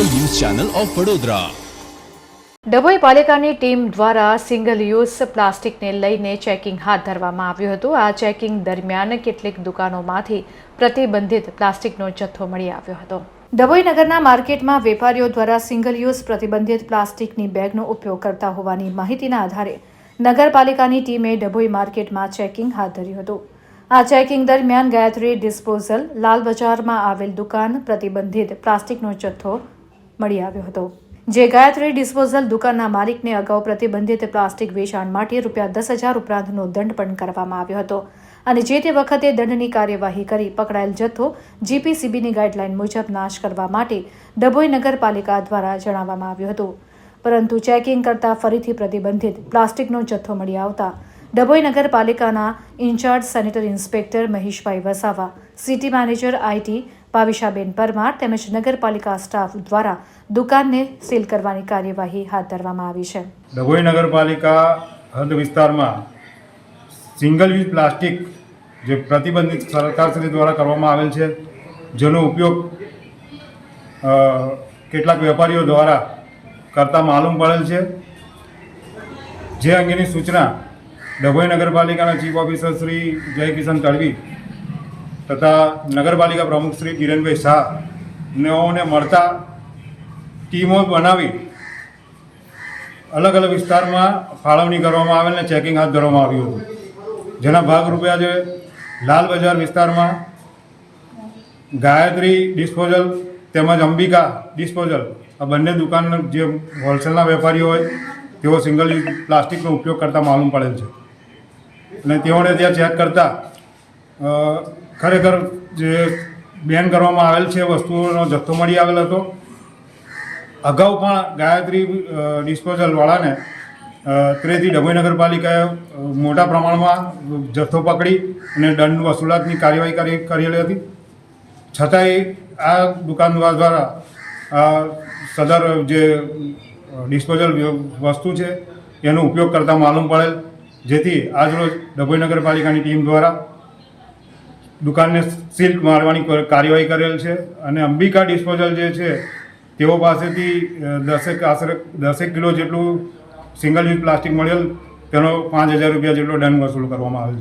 Channel of Vadodara. Dabhoi પાલિકાની team દ્વારા single use પ્લાસ્ટિકને લઈને ચેકિંગ હાથ ધરવામાં આવ્યું હતું. આ ચેકિંગ દરમિયાન કેટલીક દુકાનોમાંથી પ્રતિબંધિત પ્લાસ્ટિકનો જથ્થો મળી આવ્યો હતો. ડભોઈ નગરના માર્કેટમાં વેપારીઓ દ્વારા સિંગલ યુઝ પ્રતિબંધિત પ્લાસ્ટિકની બેગનો ઉપયોગ કરતા હોવાની માહિતીના આધારે નગરપાલિકાની ટીમે ડભોઈ માર્કેટમાં ચેકિંગ હાથ ધર્યું હતું. આ ચેકિંગ દરમિયાન ગાયત્રી ડિસ્પોઝલ, લાલ બજારમાં આવેલ દુકાન પ્રતિબંધિત પ્લાસ્ટિકનો જથ્થો મળી આવ્યો હતો. જે ગાયત્રી ડિસ્પોઝલ દુકાનના માલિકને અગાઉ પ્રતિબંધિત પ્લાસ્ટિક વેચાણ માટે રૂપિયા દસ હજાર ઉપરાંતનો દંડ પણ કરવામાં આવ્યો હતો. અને જે તે વખતે દંડની કાર્યવાહી કરી પકડાયેલ જથ્થો જીપીસીબીની ગાઈડલાઈન મુજબ નાશ કરવા માટે ડભોઈ નગરપાલિકા દ્વારા જણાવવામાં આવ્યું હતું. પરંતુ ચેકિંગ કરતા ફરીથી પ્રતિબંધિત પ્લાસ્ટિકનો જથ્થો મળી આવતા ડભોઈ નગરપાલિકાના in-charge sanitary inspector Maheshbhai Vasava, city manager IT Bhavishaben Parmar તેમજ નગરપાલિકા સ્ટાફ દ્વારા દુકાનને સીલ કરવાની કાર્યવાહી હાથ ધરવામાં આવી છે. ડભોઈ નગરપાલિકા હદ વિસ્તારમાં સિંગલ યુઝ પ્લાસ્ટિક જે પ્રતિબંધિત સરકારશ્રી દ્વારા કરવામાં આવેલ છે, જેનો ઉપયોગ કેટલાક વેપારીઓ દ્વારા કરતા માલુમ પડેલ છે. જે અંગેની સૂચના ડભોઈ નગરપાલિકાના ચીફ ઓફિસર શ્રી જયકિશન તડવી તથા નગરપાલિકા પ્રમુખ શ્રી કિરણભાઈ શાહ નેઓને મળતા ટીમો બનાવી અલગ અલગ વિસ્તારમાં ફાળવણી કરવામાં આવેલ અને ચેકિંગ હાથ ધરવામાં આવ્યું હતું. જેના ભાગરૂપે આજે લાલ બજાર વિસ્તારમાં ગાયત્રી ડિસ્પોઝલ તેમજ અંબિકા ડિસ્પોઝલ, આ બંને દુકાન જે હોલસેલના વેપારીઓ હોય, તેઓ સિંગલ યુઝ પ્લાસ્ટિકનો ઉપયોગ કરતા માલુમ પડેલ છે. અને તેઓને ત્યાં ચેક કરતાં ખરેખર જે બેન કરવામાં આવેલ છે વસ્તુઓનો જથ્થો મળી આવેલ હતો. અગાઉ પણ ગાયત્રી ડિસ્પોઝલવાળાને ત્રેથી ડભોઈ નગરપાલિકાએ મોટા પ્રમાણમાં જથ્થો પકડી અને દંડ વસૂલાતની કાર્યવાહી કરી, કરેલી હતી. છતાંય આ દુકાનદાર દ્વારા સદર જે ડિસ્પોઝલ વસ્તુ છે, એનો ઉપયોગ કરતાં માલુમ પડેલ, જેથી આજરોજ ડભોઈ નગરપાલિકાની ટીમ દ્વારા દુકાનને સીલ મારવાની કાર્યવાહી કરેલ છે અને અંબિકા ડિસ્પોઝલ જે છે, તેઓ પાસેથી દસેક આશરે દસેક કિલો જેટલું સિંગલ યુઝ પ્લાસ્ટિક મળેલ તેનો પાંચ હજાર રૂપિયા જેટલો દંડ વસૂલ કરવામાં આવેલ છે.